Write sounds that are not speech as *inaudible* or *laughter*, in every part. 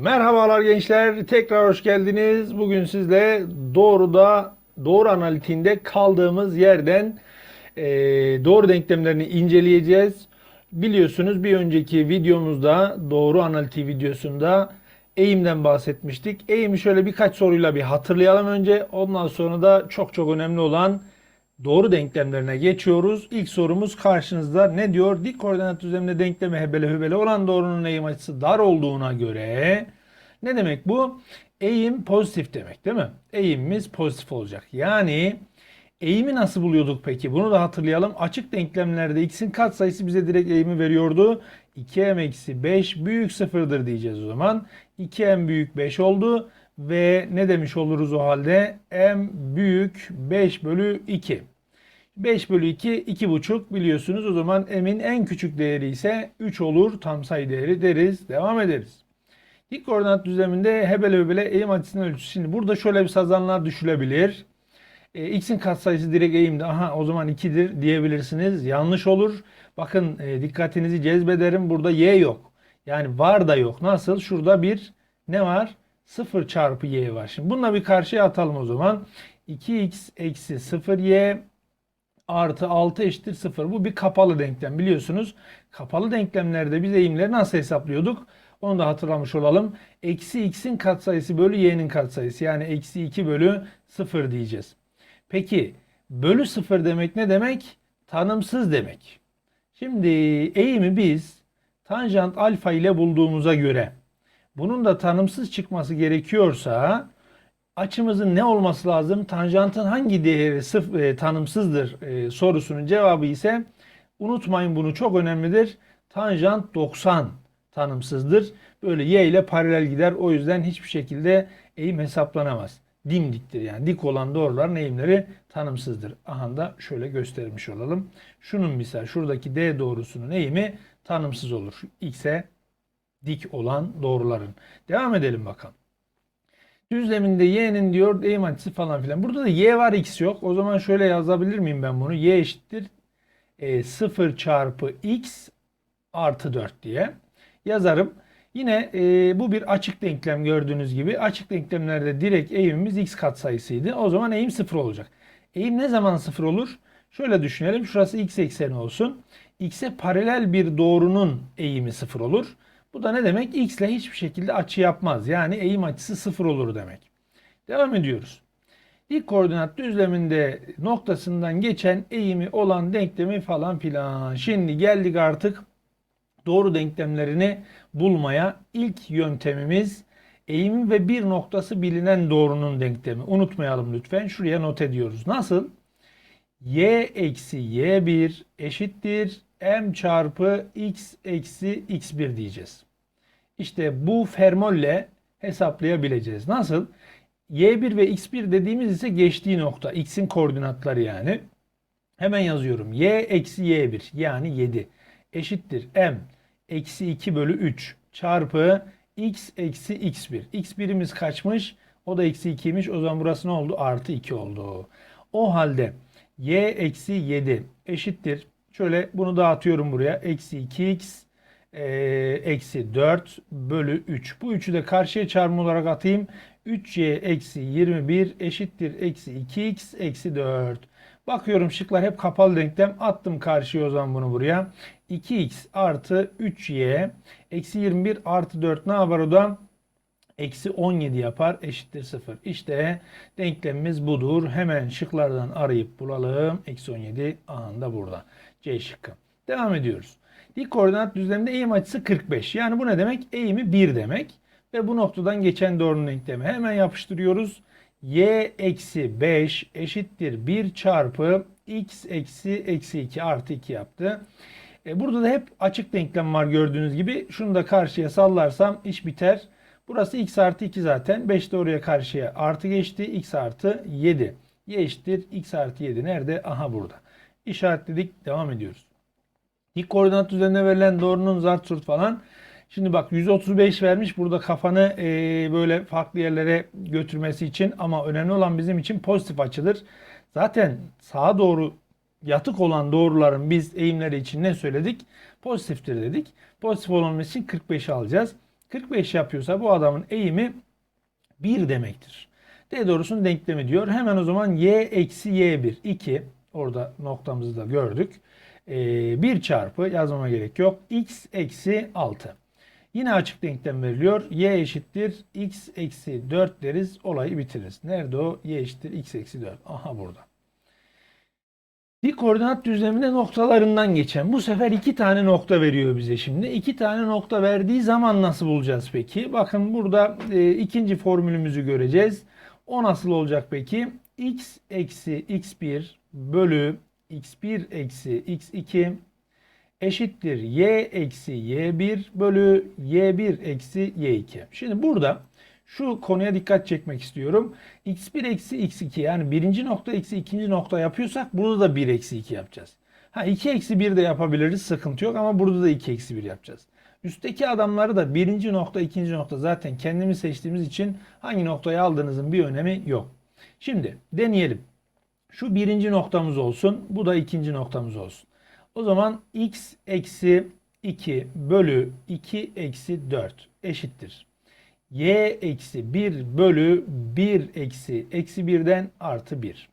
Merhabalar gençler. Tekrar hoş geldiniz. Bugün sizle doğruda doğru analitiğinde kaldığımız yerden e, doğru denklemlerini inceleyeceğiz. Biliyorsunuz bir önceki videomuzda doğru analitiği videosunda eğimden bahsetmiştik. Eğimi şöyle birkaç soruyla bir hatırlayalım önce. Ondan sonra da çok çok önemli olan doğru denklemlerine geçiyoruz. İlk sorumuz karşınızda ne diyor? Dik koordinat düzleminde denklemi hebele hübele olan doğrunun eğim açısı dar olduğuna göre ne demek bu? Eğim pozitif demek değil mi? Eğimimiz pozitif olacak. Yani eğimi nasıl buluyorduk peki? Bunu da hatırlayalım. Açık denklemlerde x'in katsayısı bize direkt eğimi veriyordu. 2m eksi 5 büyük sıfırdır diyeceğiz o zaman. 2m büyük 5 oldu. Ve ne demiş oluruz o halde? m büyük 5 bölü 2. 5 bölü 2 2,5 biliyorsunuz. O zaman m'in en küçük değeri ise 3 olur. Tam sayı değeri deriz. Devam ederiz. Dik koordinat düzleminde hebele hübele eğim açısının ölçüsü. Şimdi burada şöyle bir sazanlar düşülebilir. E, x'in katsayısı direkt eğimde. Aha o zaman 2'dir diyebilirsiniz. Yanlış olur. Bakın e, dikkatinizi cezbederim. Burada y yok. Yani var da yok. Nasıl? Şurada bir ne var? 0 çarpı y var. Şimdi bununla bir karşıya atalım o zaman. 2x eksi 0y artı 6 eşittir 0. Bu bir kapalı denklem biliyorsunuz. Kapalı denklemlerde biz eğimleri nasıl hesaplıyorduk? Onu da hatırlamış olalım. Eksi x'in katsayısı bölü y'nin katsayısı. Yani eksi 2 bölü 0 diyeceğiz. Peki bölü 0 demek ne demek? Tanımsız demek. Şimdi eğimi biz tanjant alfa ile bulduğumuza göre bunun da tanımsız çıkması gerekiyorsa açımızın ne olması lazım? Tanjantın hangi değeri sıf e, tanımsızdır e, sorusunun cevabı ise unutmayın bunu çok önemlidir. Tanjant 90 tanımsızdır. Böyle y ile paralel gider. O yüzden hiçbir şekilde eğim hesaplanamaz. Dimdiktir yani dik olan doğruların eğimleri tanımsızdır. Aha da şöyle göstermiş olalım. Şunun misal şuradaki D doğrusunun eğimi tanımsız olur. X'e dik olan doğruların. Devam edelim bakalım. Düzleminde y'nin diyor eğim açısı falan filan. Burada da y var x yok. O zaman şöyle yazabilir miyim ben bunu? y eşittir e, 0 çarpı x artı 4 diye yazarım. Yine e, bu bir açık denklem gördüğünüz gibi. Açık denklemlerde direkt eğimimiz x katsayısıydı. O zaman eğim 0 olacak. Eğim ne zaman 0 olur? Şöyle düşünelim. Şurası x ekseni olsun. x'e paralel bir doğrunun eğimi 0 olur. Bu da ne demek? X ile hiçbir şekilde açı yapmaz. Yani eğim açısı sıfır olur demek. Devam ediyoruz. Dik koordinat düzleminde noktasından geçen eğimi olan denklemi falan filan. Şimdi geldik artık doğru denklemlerini bulmaya. İlk yöntemimiz eğimi ve bir noktası bilinen doğrunun denklemi. Unutmayalım lütfen. Şuraya not ediyoruz. Nasıl? y eksi y1 eşittir m çarpı x eksi x1 diyeceğiz. İşte bu fermolle hesaplayabileceğiz. Nasıl? y1 ve x1 dediğimiz ise geçtiği nokta. x'in koordinatları yani. Hemen yazıyorum. y eksi y1 yani 7 eşittir m eksi 2 bölü 3 çarpı x eksi x1. x1'imiz kaçmış? O da eksi 2'ymiş. O zaman burası ne oldu? Artı 2 oldu. O halde y eksi 7 eşittir. Şöyle bunu dağıtıyorum buraya. Eksi 2x e, eksi 4 bölü 3. Bu 3'ü de karşıya çarpım olarak atayım. 3y eksi 21 eşittir. Eksi 2x eksi 4. Bakıyorum şıklar hep kapalı denklem. Attım karşıya o zaman bunu buraya. 2x artı 3y eksi 21 artı 4 ne yapar o da? Eksi 17 yapar eşittir 0. İşte denklemimiz budur. Hemen şıklardan arayıp bulalım. Eksi 17 anında burada. C şıkkı. Devam ediyoruz. Dik koordinat düzleminde eğim açısı 45. Yani bu ne demek? Eğimi 1 demek. Ve bu noktadan geçen doğrunun denklemi. Hemen yapıştırıyoruz. Y eksi 5 eşittir 1 çarpı x eksi eksi 2 artı 2 yaptı. E burada da hep açık denklem var gördüğünüz gibi. Şunu da karşıya sallarsam iş biter. Burası x artı 2 zaten. 5 de oraya karşıya artı geçti. x artı 7. y eşittir x artı 7. Nerede? Aha burada. İşaretledik. Devam ediyoruz. Dik koordinat düzenine verilen doğrunun zart surt falan. Şimdi bak 135 vermiş. Burada kafanı e, böyle farklı yerlere götürmesi için ama önemli olan bizim için pozitif açıdır. Zaten sağa doğru yatık olan doğruların biz eğimleri için ne söyledik? Pozitiftir dedik. Pozitif olması için 45 alacağız. 45 yapıyorsa bu adamın eğimi 1 demektir. D doğrusunun denklemi diyor. Hemen o zaman y eksi y1 2 orada noktamızı da gördük. Ee, 1 çarpı yazmama gerek yok. x eksi 6. Yine açık denklem veriliyor. y eşittir x eksi 4 deriz. Olayı bitiririz. Nerede o? y eşittir x eksi 4. Aha burada. Bir koordinat düzleminde noktalarından geçen. Bu sefer iki tane nokta veriyor bize şimdi. İki tane nokta verdiği zaman nasıl bulacağız peki? Bakın burada e, ikinci formülümüzü göreceğiz. O nasıl olacak peki? x eksi x1 bölü x1 eksi x2 eşittir y eksi y1 bölü y1 eksi y2. Şimdi burada şu konuya dikkat çekmek istiyorum. x1 eksi x2 yani birinci nokta eksi ikinci nokta yapıyorsak burada da 1 eksi 2 yapacağız. Ha 2 eksi 1 de yapabiliriz sıkıntı yok ama burada da 2 eksi 1 yapacağız. Üstteki adamları da birinci nokta ikinci nokta zaten kendimiz seçtiğimiz için hangi noktayı aldığınızın bir önemi yok. Şimdi deneyelim. Şu birinci noktamız olsun. Bu da ikinci noktamız olsun. O zaman x eksi 2 bölü 2 eksi 4 eşittir. y eksi 1 bölü 1 eksi eksi 1'den artı 1.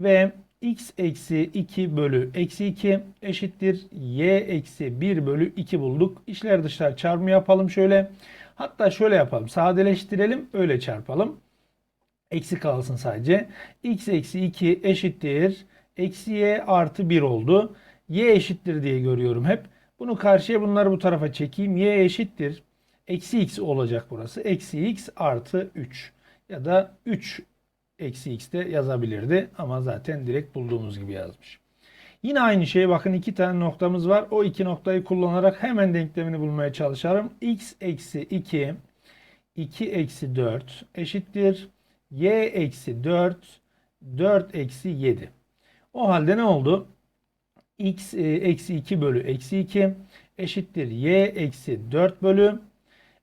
Ve x eksi 2 bölü eksi 2 eşittir. y eksi 1 bölü 2 bulduk. İşler dışlar çarpımı yapalım şöyle. Hatta şöyle yapalım. Sadeleştirelim öyle çarpalım. Eksi kalsın sadece. x eksi 2 eşittir. Eksi y artı 1 oldu. Y eşittir diye görüyorum hep. Bunu karşıya bunları bu tarafa çekeyim. y eşittir. Eksi x olacak burası. Eksi x artı 3. Ya da 3 eksi x de yazabilirdi. Ama zaten direkt bulduğumuz gibi yazmış. Yine aynı şey bakın iki tane noktamız var. O iki noktayı kullanarak hemen denklemini bulmaya çalışalım. x eksi 2 2 eksi 4 eşittir y eksi 4 4 eksi 7. O halde ne oldu? X e, eksi 2 bölü eksi 2 eşittir y eksi 4 bölü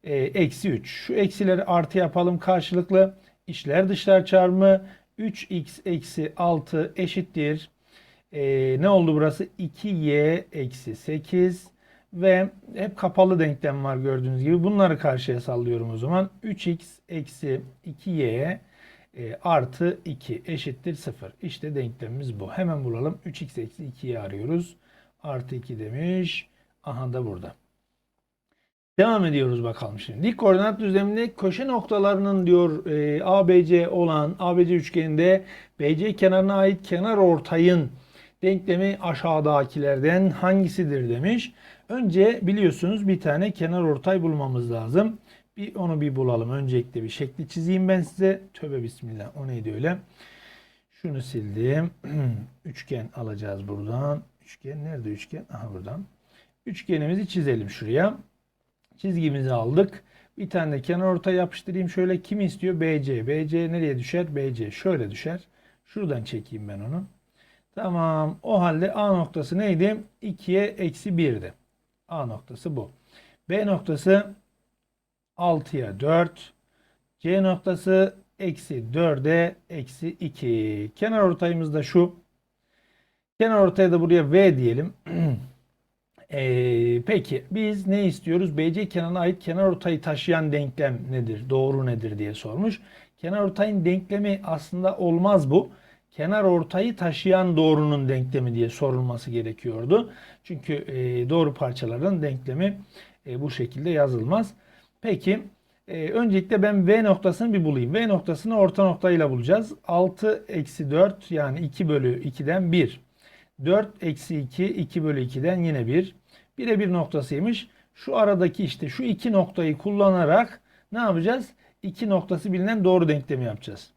e, eksi 3. Şu eksileri artı yapalım karşılıklı. İşler dışlar çarpımı 3x eksi 6 eşittir. E, ne oldu burası? 2y eksi 8 ve hep kapalı denklem var gördüğünüz gibi. Bunları karşıya sallıyorum o zaman. 3x eksi 2y e, artı 2 eşittir 0. İşte denklemimiz bu. Hemen bulalım. 3x eksi 2'yi arıyoruz. Artı 2 demiş. Aha da burada. Devam ediyoruz bakalım şimdi. Dik koordinat düzleminde köşe noktalarının diyor e, ABC olan ABC üçgeninde BC kenarına ait kenar ortayın denklemi aşağıdakilerden hangisidir demiş. Önce biliyorsunuz bir tane kenar ortay bulmamız lazım. Bir onu bir bulalım. Öncelikle bir şekli çizeyim ben size. Tövbe bismillah. O neydi öyle? Şunu sildim. *clears throat* Üçgen alacağız buradan. Üçgen nerede üçgen? Aha buradan. Üçgenimizi çizelim şuraya. Çizgimizi aldık. Bir tane de kenar ortaya yapıştırayım. Şöyle kim istiyor? BC. BC nereye düşer? BC. Şöyle düşer. Şuradan çekeyim ben onu. Tamam. O halde A noktası neydi? 2'ye eksi 1'di. A noktası bu. B noktası 6'ya 4. C noktası eksi 4'e eksi 2. Kenar ortayımız da şu. Kenar ortaya da buraya V diyelim. *clears throat* Ee, peki biz ne istiyoruz? BC kenarına ait kenar ortayı taşıyan denklem nedir? Doğru nedir diye sormuş. Kenar ortayın denklemi aslında olmaz bu. Kenar ortayı taşıyan doğrunun denklemi diye sorulması gerekiyordu. Çünkü e, doğru parçaların denklemi e, bu şekilde yazılmaz. Peki e, öncelikle ben V noktasını bir bulayım. V noktasını orta noktayla bulacağız. 6 eksi 4 yani 2 bölü 2'den 1. 4 eksi 2 2 bölü 2'den yine 1. 1'e 1 noktasıymış. Şu aradaki işte şu iki noktayı kullanarak ne yapacağız? İki noktası bilinen doğru denklemi yapacağız.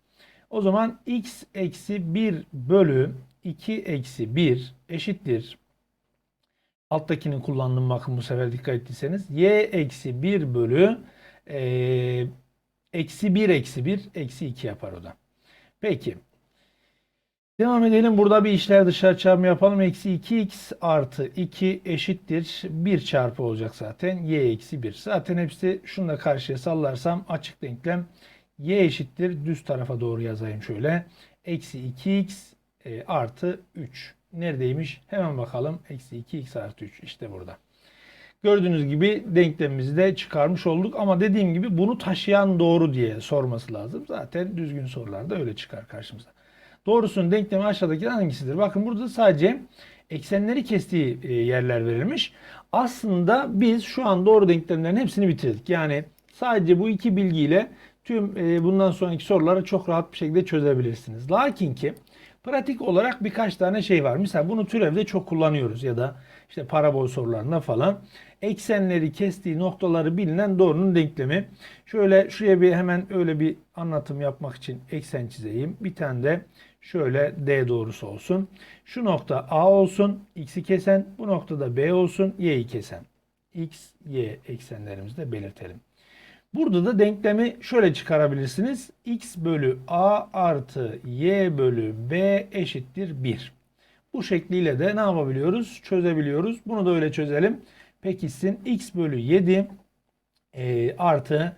O zaman x eksi 1 bölü 2 eksi 1 eşittir. Alttakini kullandım bakın bu sefer dikkat ettiyseniz. y eksi 1 bölü e, eksi 1 eksi 1 eksi 2 yapar o da. Peki. Devam edelim. Burada bir işler dışarı çarpımı yapalım. Eksi 2x artı 2 eşittir. 1 çarpı olacak zaten. y eksi 1. Zaten hepsi şunu da karşıya sallarsam açık denklem. y eşittir. Düz tarafa doğru yazayım şöyle. Eksi 2x e, artı 3. Neredeymiş? Hemen bakalım. Eksi 2x artı 3. İşte burada. Gördüğünüz gibi denklemimizi de çıkarmış olduk ama dediğim gibi bunu taşıyan doğru diye sorması lazım. Zaten düzgün sorularda öyle çıkar karşımıza. Doğrusunun denklemi aşağıdaki hangisidir? Bakın burada sadece eksenleri kestiği e, yerler verilmiş. Aslında biz şu an doğru denklemlerin hepsini bitirdik. Yani sadece bu iki bilgiyle tüm e, bundan sonraki soruları çok rahat bir şekilde çözebilirsiniz. Lakin ki pratik olarak birkaç tane şey var. Mesela bunu türevde çok kullanıyoruz ya da işte parabol sorularında falan. Eksenleri kestiği noktaları bilinen doğrunun denklemi. Şöyle şuraya bir hemen öyle bir anlatım yapmak için eksen çizeyim. Bir tane de şöyle D doğrusu olsun. Şu nokta A olsun, x'i kesen. Bu noktada B olsun, y'yi kesen. X, Y eksenlerimizi de belirtelim. Burada da denklemi şöyle çıkarabilirsiniz. x bölü a artı y bölü b eşittir 1. Bu şekliyle de ne yapabiliyoruz? Çözebiliyoruz. Bunu da öyle çözelim. Pekişsin x bölü 7 e, artı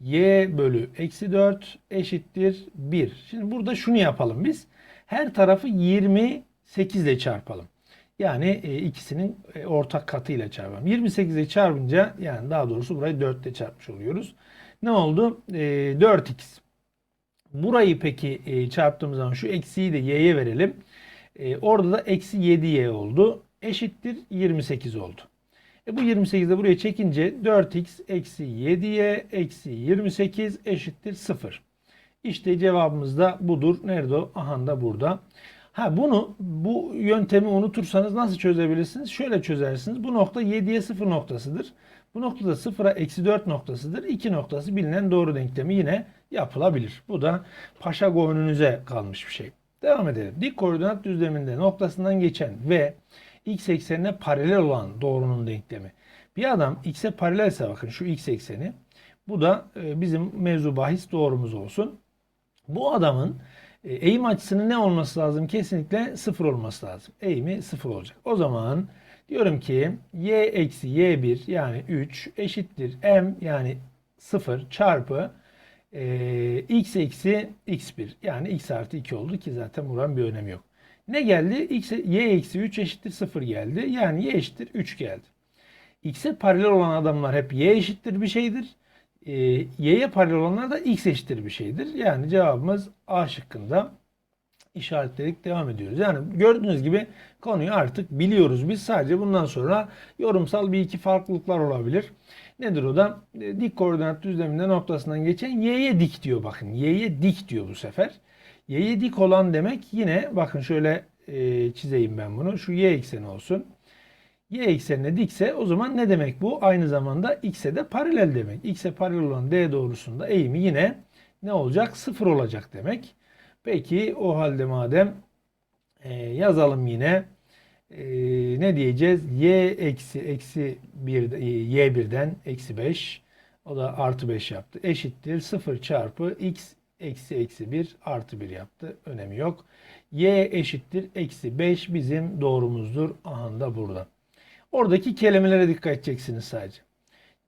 y bölü eksi 4 eşittir 1. Şimdi burada şunu yapalım biz. Her tarafı 28 ile çarpalım. Yani e, ikisinin e, ortak katıyla çarpalım. 28 ile çarpınca yani daha doğrusu burayı 4 ile çarpmış oluyoruz. Ne oldu? E, 4x. Burayı peki e, çarptığımız zaman şu eksiyi de y'ye verelim. E, orada da eksi 7y oldu. Eşittir 28 oldu. E bu 28'i de buraya çekince 4x eksi 7y eksi 28 eşittir 0. İşte cevabımız da budur. Nerede o? Aha da burada. Ha bunu bu yöntemi unutursanız nasıl çözebilirsiniz? Şöyle çözersiniz. Bu nokta 7'ye 0 noktasıdır. Bu noktada 0'a eksi 4 noktasıdır. 2 noktası bilinen doğru denklemi yine yapılabilir. Bu da paşa gönlünüze kalmış bir şey. Devam edelim. Dik koordinat düzleminde noktasından geçen ve x eksenine paralel olan doğrunun denklemi. Bir adam x'e paralelse bakın şu x ekseni. Bu da e, bizim mevzu bahis doğrumuz olsun. Bu adamın eğim açısının ne olması lazım? Kesinlikle sıfır olması lazım. Eğimi sıfır olacak. O zaman diyorum ki y eksi y1 yani 3 eşittir m yani 0 çarpı e, x eksi x1 yani x artı 2 oldu ki zaten buranın bir önemi yok. Ne geldi? X, y eksi 3 eşittir 0 geldi. Yani y eşittir 3 geldi. X'e paralel olan adamlar hep y eşittir bir şeydir. E, y'ye paralel olanlar da x eşittir bir şeydir. Yani cevabımız A şıkkında işaretledik devam ediyoruz. Yani gördüğünüz gibi konuyu artık biliyoruz. Biz sadece bundan sonra yorumsal bir iki farklılıklar olabilir. Nedir o da? E, dik koordinat düzleminde noktasından geçen y'ye dik diyor bakın. Y'ye dik diyor bu sefer. Y'ye dik olan demek yine bakın şöyle e, çizeyim ben bunu. Şu y ekseni olsun. Y eksenine dikse o zaman ne demek bu? Aynı zamanda x'e de paralel demek. X'e paralel olan D doğrusunda eğimi yine ne olacak? Sıfır olacak demek. Peki o halde madem e, yazalım yine e, ne diyeceğiz? Y eksi eksi 1 y birden eksi 5 o da artı 5 yaptı. Eşittir 0 çarpı x eksi eksi 1 artı 1 yaptı. Önemi yok. Y eşittir eksi 5 bizim doğrumuzdur. Aha da burada. Oradaki kelimelere dikkat edeceksiniz sadece.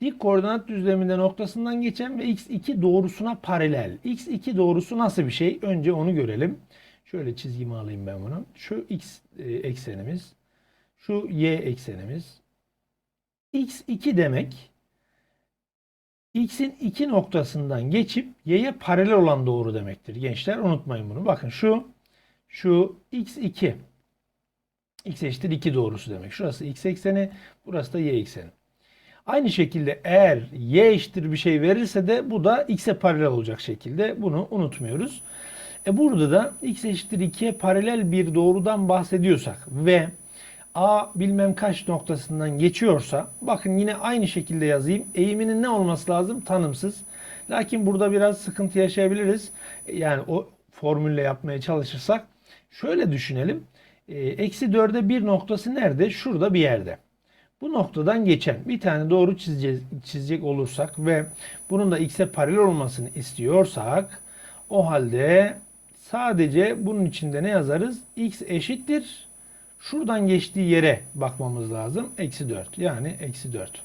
Dik koordinat düzleminde noktasından geçen ve x2 doğrusuna paralel. x2 doğrusu nasıl bir şey? Önce onu görelim. Şöyle çizgimi alayım ben bunu. Şu x e, eksenimiz, şu y eksenimiz. x2 demek x'in iki noktasından geçip y'ye paralel olan doğru demektir. Gençler unutmayın bunu. Bakın şu şu x2 x eşittir 2 doğrusu demek. Şurası x ekseni, burası da y ekseni. Aynı şekilde eğer y eşittir bir şey verirse de bu da x'e paralel olacak şekilde. Bunu unutmuyoruz. E burada da x eşittir 2'ye paralel bir doğrudan bahsediyorsak ve a bilmem kaç noktasından geçiyorsa bakın yine aynı şekilde yazayım. Eğiminin ne olması lazım? Tanımsız. Lakin burada biraz sıkıntı yaşayabiliriz. Yani o formülle yapmaya çalışırsak. Şöyle düşünelim. E, eksi 4'e 1 noktası nerede? Şurada bir yerde. Bu noktadan geçen bir tane doğru çizecek, çizecek olursak ve bunun da x'e paralel olmasını istiyorsak o halde sadece bunun içinde ne yazarız? x eşittir. Şuradan geçtiği yere bakmamız lazım. Eksi 4 yani eksi 4.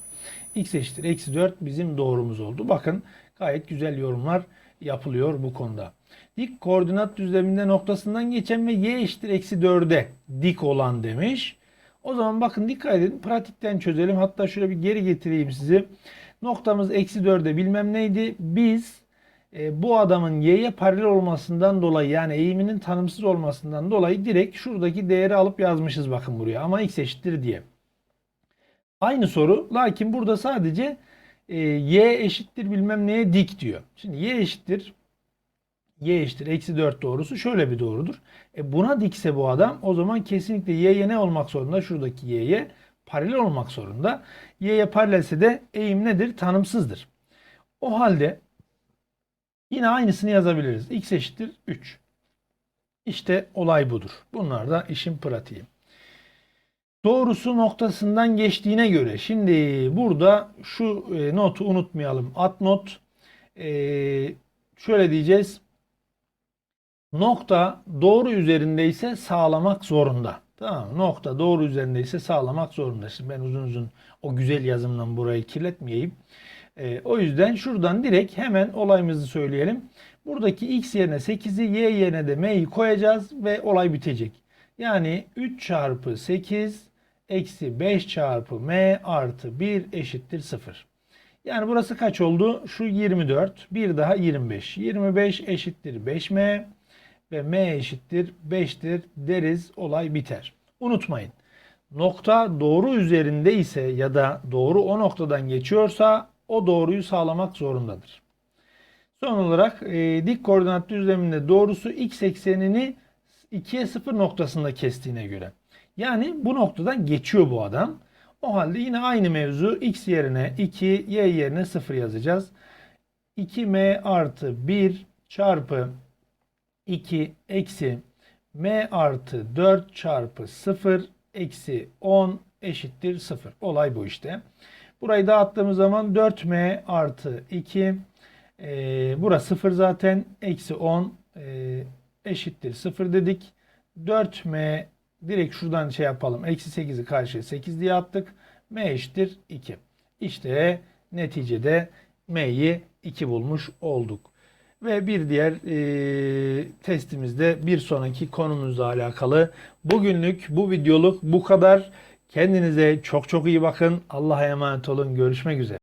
x eşittir eksi 4 bizim doğrumuz oldu. Bakın gayet güzel yorumlar yapılıyor bu konuda. Dik koordinat düzleminde noktasından geçen ve y eşittir eksi 4'e dik olan demiş. O zaman bakın dikkat edin. Pratikten çözelim. Hatta şöyle bir geri getireyim sizi. Noktamız eksi 4'e bilmem neydi. Biz e, bu adamın y'ye paralel olmasından dolayı yani eğiminin tanımsız olmasından dolayı direkt şuradaki değeri alıp yazmışız bakın buraya. Ama x eşittir diye. Aynı soru. Lakin burada sadece e, y eşittir bilmem neye dik diyor. Şimdi y eşittir y eşittir eksi 4 doğrusu şöyle bir doğrudur. E buna dikse bu adam o zaman kesinlikle y'ye ne olmak zorunda? Şuradaki y'ye paralel olmak zorunda. Y'ye paralelse de eğim nedir? Tanımsızdır. O halde yine aynısını yazabiliriz. x eşittir 3. İşte olay budur. Bunlar da işin pratiği. Doğrusu noktasından geçtiğine göre şimdi burada şu e, notu unutmayalım. At not e, şöyle diyeceğiz. Nokta doğru üzerindeyse sağlamak zorunda. Tamam mı? Nokta doğru üzerindeyse sağlamak zorunda. Şimdi ben uzun uzun o güzel yazımla burayı kirletmeyeyim. E, o yüzden şuradan direkt hemen olayımızı söyleyelim. Buradaki x yerine 8'i y yerine de m'yi koyacağız ve olay bitecek. Yani 3 çarpı 8 eksi 5 çarpı m artı 1 eşittir 0. Yani burası kaç oldu? Şu 24. Bir daha 25. 25 eşittir 5m ve m eşittir 5'tir deriz olay biter. Unutmayın. Nokta doğru üzerinde ise ya da doğru o noktadan geçiyorsa o doğruyu sağlamak zorundadır. Son olarak e, dik koordinat düzleminde doğrusu x eksenini 2'ye 0 noktasında kestiğine göre. Yani bu noktadan geçiyor bu adam. O halde yine aynı mevzu x yerine 2, y yerine 0 yazacağız. 2m artı 1 çarpı 2 eksi m artı 4 çarpı 0 eksi 10 eşittir 0. Olay bu işte. Burayı dağıttığımız zaman 4m artı 2 e, burası 0 zaten eksi 10 e, eşittir 0 dedik. 4m direkt şuradan şey yapalım. Eksi 8'i karşıya 8 diye attık. m eşittir 2. İşte neticede m'yi 2 bulmuş olduk. Ve bir diğer e, testimizde bir sonraki konumuzla alakalı. Bugünlük bu videoluk bu kadar. Kendinize çok çok iyi bakın. Allah'a emanet olun. Görüşmek üzere.